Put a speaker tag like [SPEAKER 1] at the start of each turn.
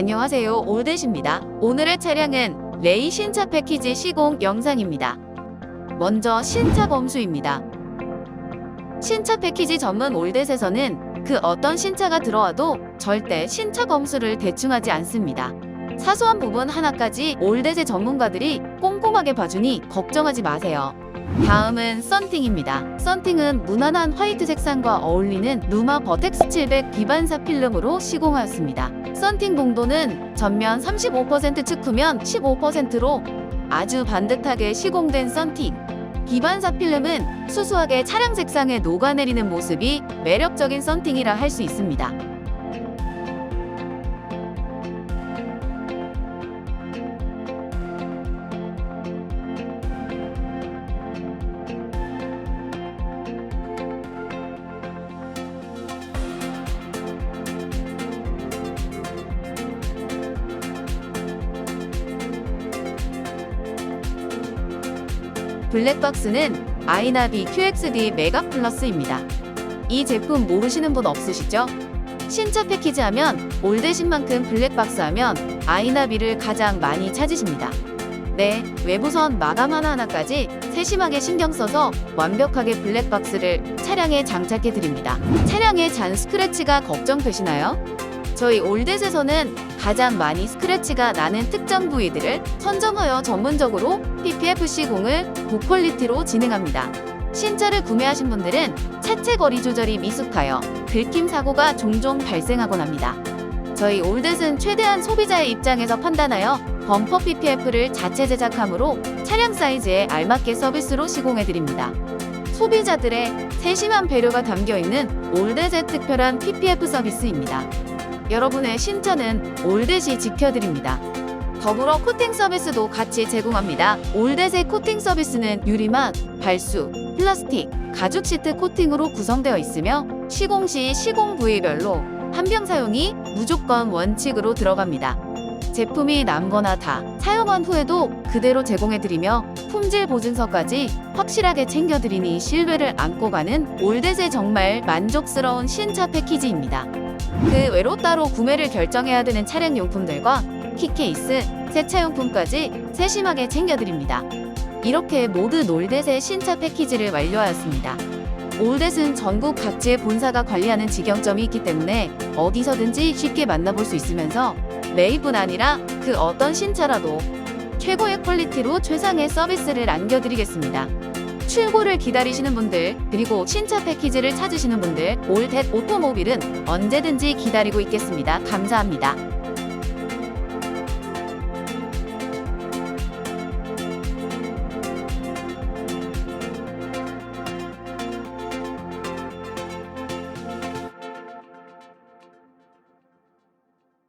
[SPEAKER 1] 안녕하세요 올댓입니다. 오늘의 차량은 레이 신차 패키지 시공 영상입니다. 먼저 신차 범수입니다. 신차 패키지 전문 올댓에서는 그 어떤 신차가 들어와도 절대 신차 검수를 대충 하지 않습니다. 사소한 부분 하나까지 올댓의 전문가들이 꼼꼼하게 봐주니 걱정하지 마세요. 다음은 썬팅입니다. 썬팅은 무난한 화이트 색상과 어울리는 루마 버텍스 700 기반사 필름으로 시공하였습니다. 썬팅 농도는 전면 35% 측후면 15%로 아주 반듯하게 시공된 썬팅. 기반사 필름은 수수하게 차량 색상에 녹아내리는 모습이 매력적인 썬팅이라 할 수 있습니다. 블랙박스는 아이나비 QXD 메가 플러스입니다. 이 제품 모르시는 분 없으시죠? 신차 패키지 하면 올드신 만큼 블랙박스 하면 아이나비를 가장 많이 찾으십니다. 네, 외부선 마감 하나하나까지 세심하게 신경 써서 완벽하게 블랙박스를 차량에 장착해 드립니다. 차량에 잔 스크래치가 걱정되시나요? 저희 올댓에서는 가장 많이 스크래치가 나는 특정 부위들을 선정하여 전문적으로 PPF 시공을 고퀄리티로 진행합니다. 신차를 구매하신 분들은 차체 거리 조절이 미숙하여 긁힘 사고가 종종 발생하곤 합니다. 저희 올댓은 최대한 소비자의 입장에서 판단하여 범퍼 PPF를 자체 제작함으로 차량 사이즈에 알맞게 서비스로 시공해 드립니다. 소비자들의 세심한 배려가 담겨 있는 올댓의 특별한 PPF 서비스입니다. 여러분의 신차는 올댓이 지켜드립니다. 더불어 코팅 서비스도 같이 제공합니다. 올댓의 코팅 서비스는 유리막, 발수, 플라스틱, 가죽 시트 코팅으로 구성되어 있으며 시공 시 시공 부위별로 한 병 사용이 무조건 원칙으로 들어갑니다. 제품이 남거나 다 사용한 후에도 그대로 제공해드리며 품질 보증서까지 확실하게 챙겨드리니 신뢰를 안고 가는 올댓의 정말 만족스러운 신차 패키지입니다. 그 외로 따로 구매를 결정해야 되는 차량 용품들과 키케이스, 세차용품까지 세심하게 챙겨드립니다. 이렇게 모두 올댓의 신차 패키지를 완료하였습니다. 올댓은 전국 각지의 본사가 관리하는 직영점이 있기 때문에 어디서든지 쉽게 만나볼 수 있으면서 레이뿐 아니라 그 어떤 신차라도 최고의 퀄리티로 최상의 서비스를 안겨드리겠습니다. 출고를 기다리시는 분들 그리고 신차 패키지를 찾으시는 분들 올댓 오토모빌은 언제든지 기다리고 있겠습니다. 감사합니다.